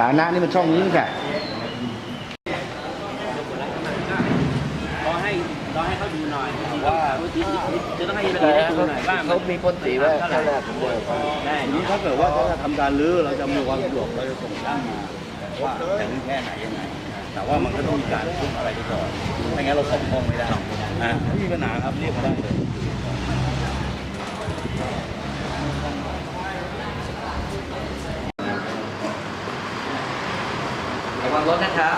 ฐานะนี่มันช่องนี้แค่รอให้รอให้เขาดูหน่อยว่าจะต้องให้ละเอียดให้ดูหน่อยว่าเขามีคนตีไว้ข้างหน้าผมเลยได้ทีนี้ถ้าเกิดว่าจะทำการรื้อเราจะมีความสะดวกเราจะส่งช่างมาว่าจะรื้อแค่ไหนยังไงแต่ว่ามันก็ต้องมีการพุ่งอะไรไปก่อนไม่งั้นเราส่งห้องไม่ได้อ่าไม่มีปัญหาครับเรียกมาได้เลย ระวั งรถนะครับ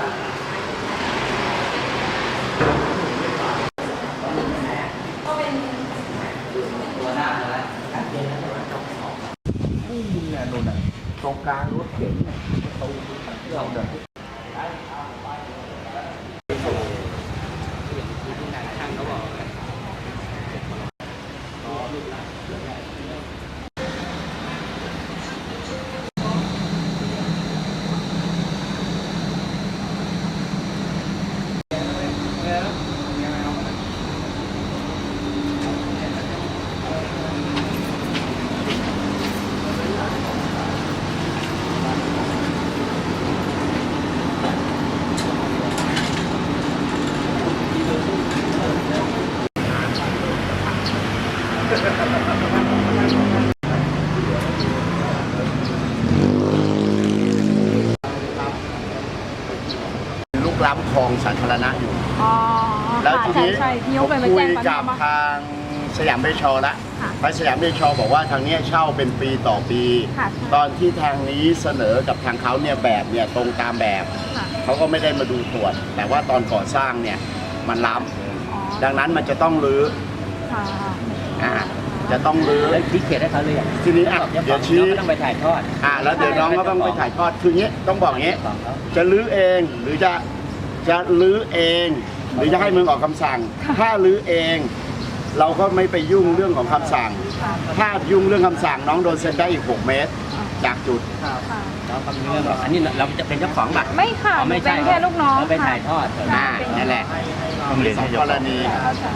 ตรงกลางรถเก๋งเนี่ยประตูเราเนี่ย ลูกล้ำคลองสาธารณะอยู่ อ๋อแล้วค่ะทีใช่นี้ใช่พี่ยกไปมาคุแจ้ยงกับมาทางสยามเบชอละค่ะทางสยามเบชอบอกว่าทางเนี้ยเช่าเป็นปีต่อปี ค่ะใช่ตอนที่ทางนี้เสนอกับทางเขาเนี่ยแบบเนี่ยตรงตามแบบ ค่ะ เขาก็ไม่ได้มาดูตรวจ แต่ว่าตอนก่อสร้างเนี่ยมันล้อ๋อำดังนั้นมันจะต้องรื้อค่ะอ่าจะต้องรื้อ แล้วชี้เขียนให้เขาเลยอะทีนี้อะเดี๋ยวชี้ก็ต้องไปถ่ายทอดอ่าแล้วเดี๋ยวน้องก็ต้องไปถ่ายทอดคืองี้ต้องบอกงี้ของเขาจะรื้อเองหรือจะ จะรื้อเอง หรือจะให้มึงออกคำสั่ง ถ้ารื้อเอง เราก็ไม่ไปยุ่งเรื่องของคำสั่งค่ะถ้ายุ่งเรื่องคำสั่งน้องโดนเซ็นได้อีก 6 เมตร จากจุดค่ะเราทำเรื่องหรอกอันนี้เราจะเป็นเจ้าของบัตรไม่ค่ะหนูเป็นแค่ลูกน้องเราไปค่ะถ่ายทอดอ่านั่นแหละต้องเรียนสอให้งเจ้ากขรองณีค่ะใช่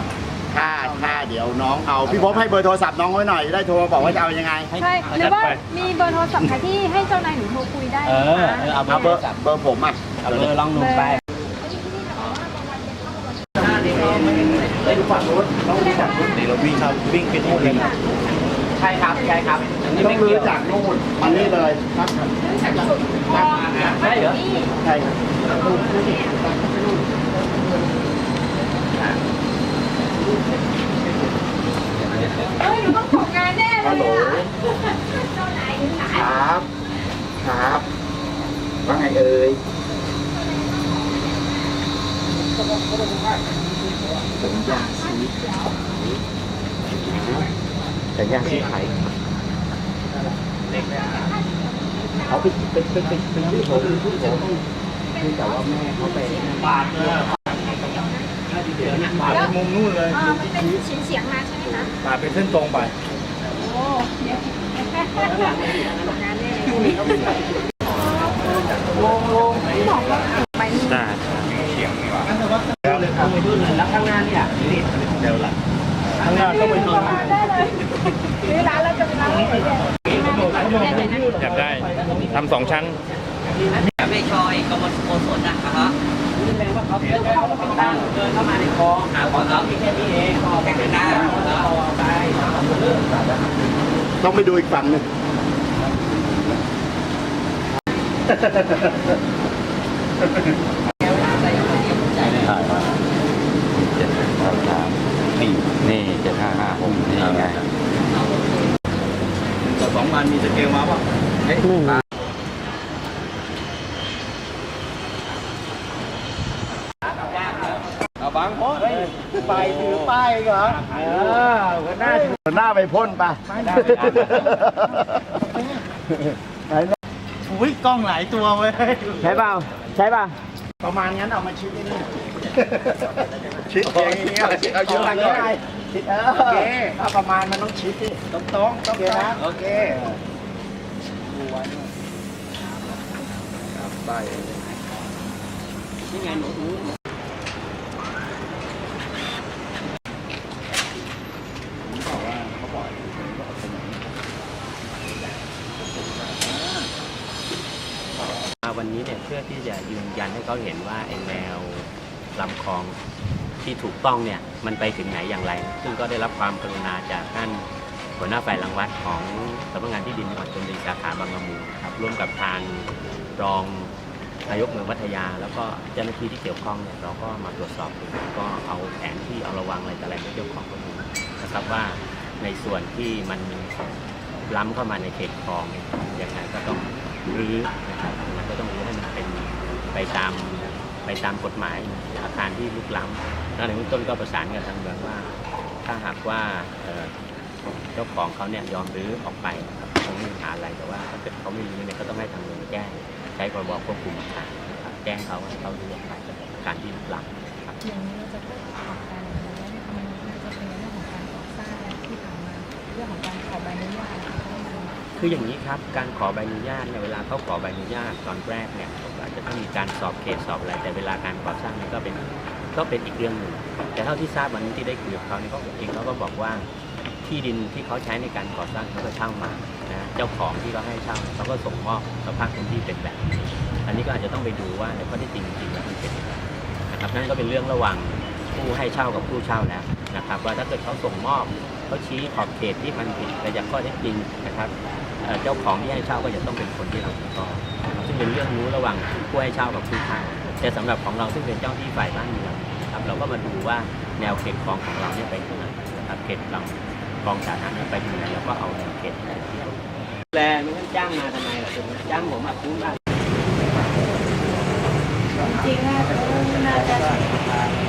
ถ้าถ้าเดี๋ยวน้องเอาพี่พบให้เบอร์โทรศัพท์น้องไว้หน่อยจะได้โทรมาบอกว่าจะเอายังไง ใช่หรือว่ามีเบอร์โทรศัพท์ค่ะที่ให้เจ้านายหนูโทรคุยได้เอไหมอคะ เออเอาเอาเบเบออร์ร์จับเบอร์ผมอะ เอาเบอร์ลองหนุ่มไป ได้ดูฝั่งนู้นต้องดูฝั่งนู้นเดี๋ยวเราวิ่งครับวิ่งไปนู่นเลยนะใช่ครับใช่ครับอันนี้ต้อไม่งรื้เกี่อยวจากนู่นมานี่เลยครับใช่เหรอใช่ครับเฮ้ยหนูต้องตกงานแน่เลฮัลยโหลอะเจ้านายอยู่ไหนครับ ครับว่าไงเอ่ย สัญญาซื้อสัญญาซื้อขายเขาไปไปไปไปไปยื่นผมยื่นผมคือแต่ว่าแม่เขาไปบาทเลยปาดไปมุมนู่นเลยอ่ามันเป็นเสียงเสียงมาใช่ไหมคะปาดเป็นเส้นตรงไปโอ้เดี๋ยวตกงานแน่บอกว่าไปนี่ได้แล้วข้างหน้าเนี่ยนี่เดี๋ยวหลังข้างหน้าต้องไปชนได้เลยซื้อร้านแล้วจะเป็นร้านอะไรเนี่ยได้เลยนะอยากได้ทำสองชั้นไม่ชอยกบฏโกศลนะครับนี่แปลว่าเขาเดินเข้ามาตั้งเดินเข้ามาในคลองหาของเขามีแค่นี้เองพอไปเป็นหน้าแล้วเอาไปต้องไปดูอีกฝั่งหนึ่ง ถ่ายมาเจ็ดห้าสามนี่นี่เจ็ดห้าห้าหกนี่ไง ต่อสองพันมีสเกลมาป่ะเฮ้ยเอาบังโพสไปถือป้ายเหรอเออหัวหน้าหัวหน้าไปพ่นไปไหนเนี่ยอุ้ยกล้องหลายตัวเว้ย ใช่เปล่าใช่ป่ะประมาณงั้นเอามาชิดนี่นี่ ชิดเองเงี้ยชิดเอาเยอะไปเลย ชิดเออโอเค ถ้าประมาณมันต้องชิดดิตรงตรงๆตรงๆนะโอเคดูไว้หน่ครับไปนี่ไงหนูหนูผมบอกว่าเขาบอกให้ผมบอกเป็นมาวันนี้เนี่ยเพื่อที่จะยืนยันให้เขาเห็นว่าไอ้แมว ลำคลองที่ถูกต้องเนี่ยมันไปถึงไหนอย่างไร ซึ่งก็ได้รับความกรุณาจากท่านหัวหน้าฝ่ายรังวัดของสำนักงานที่ดินจังหวัดชลบุรีสาขาบางละมุงครับร่วมกับทางรองนายกเมืองพัทยา แล้วก็เจ้าหน้าที่ที่เกี่ยวข้องเนี่ยเราก็มาตรวจสอบดูก็เอาแผนที่เอาระวังอะไรแต่อะไรไม่เกี่ยวข้องก็ดูนะครับว่าในส่วนที่มันล้ำเข้ามาในเขตคลองเนี่ยยังไงก็ต้องรื้อนะครับมันก็ต้องรื้อให้มันเป็นไปตาม ไปตามกฎหมายอาคารที่ลุกล้ำแล้วในเบื้องต้นก็ประสานกับทางเมืองว่า ถ้าหากว่าเจ้าของเขาเนี่ยยอมรื้อออกไปครับคงไม่มีปัญหาอะไรแต่ว่าถ้าเกิดเขาไม่รื้อเนี่ยก็ต้องให้ทางเมืองแจ้งใช้พรบควบคุมอาคารนะครับแจ้งเขาว่าเขารื้อออกไปอาคารที่ลุกล้ำครับอย่างนี้เราจะพูดออกการอย่างนี้แล้วมันจะเป็นเรื่องของการก่อสร้างและที่ผ่านมาเรื่องของการขอใบอนุญาต คืออย่างนี้ครับการขอใบอนุญาตเนี่ยเวลาเขาขอใบอนุญาตตอนแรกเนี่ยอาจจะต้องมีการสอบเขตสอบอะไรแต่เวลาการก่อสร้างนี่ก็เป็นก็เป็นอีกเรื่องหนึ่งแต่เท่าที่ทราบวันนี้ที่ได้คุยกับเขาเนี่ยเขาเองเขาก็บอกว่าที่ดินที่เขาใช้ในการก่อสร้างเขาก็เช่ามานะเจ้าของที่เขาให้เช่าเขาก็ส่งมอบสภาพพื้นที่เป็นแบบนี้อันนี้ก็อาจจะต้องไปดูว่าในข้อท็จจริงจริงแล้วมันเป็นยังไงนะครับนั่นก็เป็นเรื่องระหว่างผู้ให้เช่ากับผู้เช่าแล้วนะครับว่าถ้าเกิดเขาส่งมอบ เขาชี้ขอบเขตที่มันผิดไปจากข้อเท็จจริงนะครับเอ่อเจ้าของที่ให้เช่าก็จะต้องเป็นคนที่รับผิดชอบนะครับซึ่งเป็นเรื่องรู้ระหว่างผู้ให้เช่ากับผู้เช่าแต่สำหรับของเราซึ่งเป็นเจ้าที่ฝ่ายบ้านเมืองนะครับเราก็มาดูว่าแนวเขตคลองของเราเนี่ยไปถึงไหนนะครับเขตลำคลองสาธารณะไปถึงไหนแล้วก็เอาแนวเขตที่ที่เราแลไม่ต้องจ้างมาทำไมล่ะถึงจ้างผมมาคุ้มกันจริงๆน่าจะน่าจะ